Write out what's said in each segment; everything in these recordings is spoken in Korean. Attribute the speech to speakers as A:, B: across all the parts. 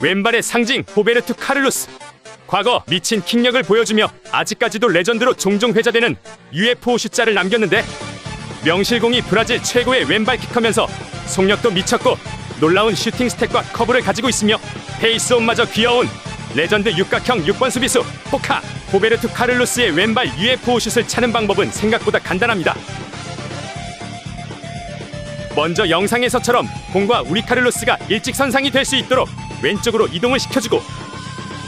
A: 왼발의 상징 호베르투 카를로스. 과거 미친 킥력을 보여주며 아직까지도 레전드로 종종 회자되는 UFO 슛자를 남겼는데 명실공히 브라질 최고의 왼발 키커면서 속력도 미쳤고 놀라운 슈팅 스택과 커브를 가지고 있으며 페이스온마저 귀여운 레전드 육각형 6번 수비수 포카 호베르투 카를로스의 왼발 UFO 슛을 차는 방법은 생각보다 간단합니다. 먼저 영상에서처럼 공과 우리 카를로스가 일직선상이 될 수 있도록 왼쪽으로 이동을 시켜주고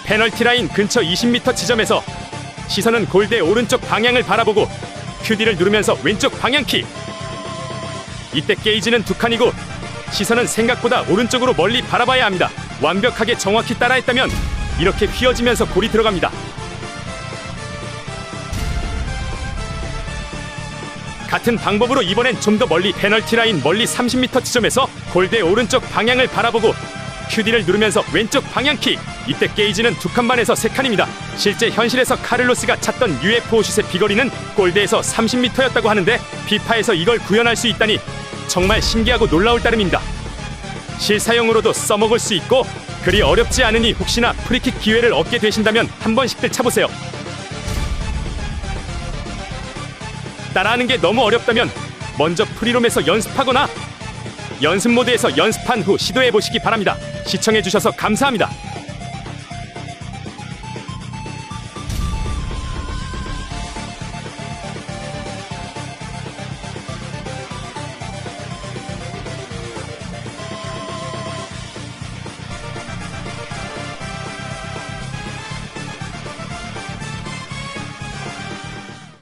A: 페널티 라인 근처 20m 지점에서 시선은 골대 오른쪽 방향을 바라보고 큐디를 누르면서 왼쪽 방향키. 이때 게이지는 두 칸이고 시선은 생각보다 오른쪽으로 멀리 바라봐야 합니다. 완벽하게 정확히 따라했다면 이렇게 휘어지면서 골이 들어갑니다. 같은 방법으로 이번엔 좀 더 멀리 페널티 라인 멀리 30m 지점에서 골대 오른쪽 방향을 바라보고 큐디를 누르면서 왼쪽 방향키. 이때 게이지는 두 칸 반에서 세 칸입니다. 실제 현실에서 카를로스가 찾던 UFO 슛의 비거리는 골대에서 30m였다고 하는데 비파에서 이걸 구현할 수 있다니 정말 신기하고 놀라울 따름입니다. 실사용으로도 써먹을 수 있고 그리 어렵지 않으니 혹시나 프리킥 기회를 얻게 되신다면 한 번씩들 차보세요. 따라하는 게 너무 어렵다면 먼저 프리롬에서 연습하거나 연습 모드에서 연습한 후 시도해 보시기 바랍니다. 시청해 주셔서 감사합니다.